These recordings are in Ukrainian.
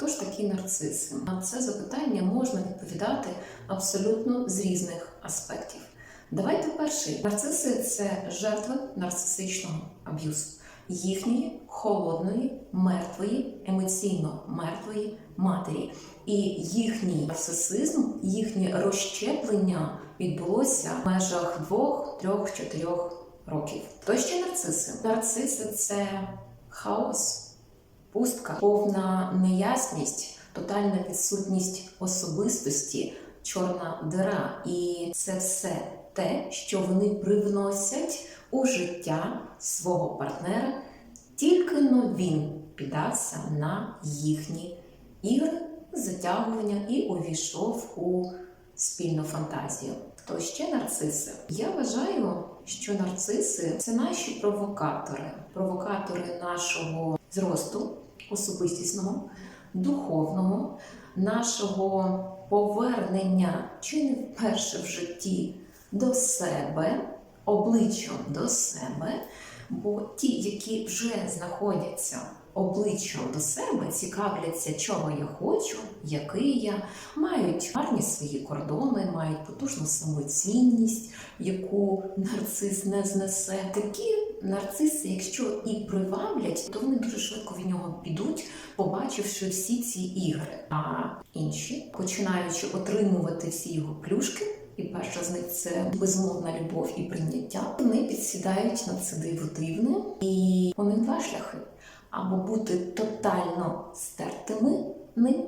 Хто ж такі нарциси? На це запитання можна відповідати абсолютно з різних аспектів. Давайте перший. Нарциси це жертви нарцисичного аб'юзу, їхньої холодної, мертвої, емоційно мертвої матері. І їхній нарцисизм, їхнє розщеплення відбулося в межах двох, трьох, чотирьох років. То ще нарциси. Нарциси це хаос пустка, повна неясність, тотальна відсутність особистості, чорна дира. І це все те, що вони привносять у життя свого партнера, тільки но він піддався на їхні ігри, затягування і увійшов у спільну фантазію. Хто ще нарциси? Я вважаю, що нарциси це наші провокатори, провокатори нашого зросту особистісного, духовного, нашого повернення чи не вперше в житті до себе, обличчям до себе. Бо ті, які вже знаходяться обличчям до себе, цікавляться, чого я хочу, який я, мають гарні свої кордони, мають потужну самоцінність, яку нарцис не знесе. Такі нарциси, якщо і приваблять, то вони дуже швидко від нього підуть, побачивши всі ці ігри. А інші, починаючи отримувати всі його плюшки. І перша з них це безмовна любов і прийняття. Вони підсідають на це диво дивне, і вони два шляхи: або бути тотально стертими ним,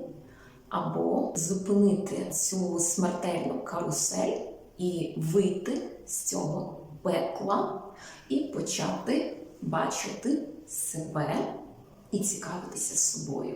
або зупинити цю смертельну карусель і вийти з цього пекла і почати бачити себе і цікавитися собою.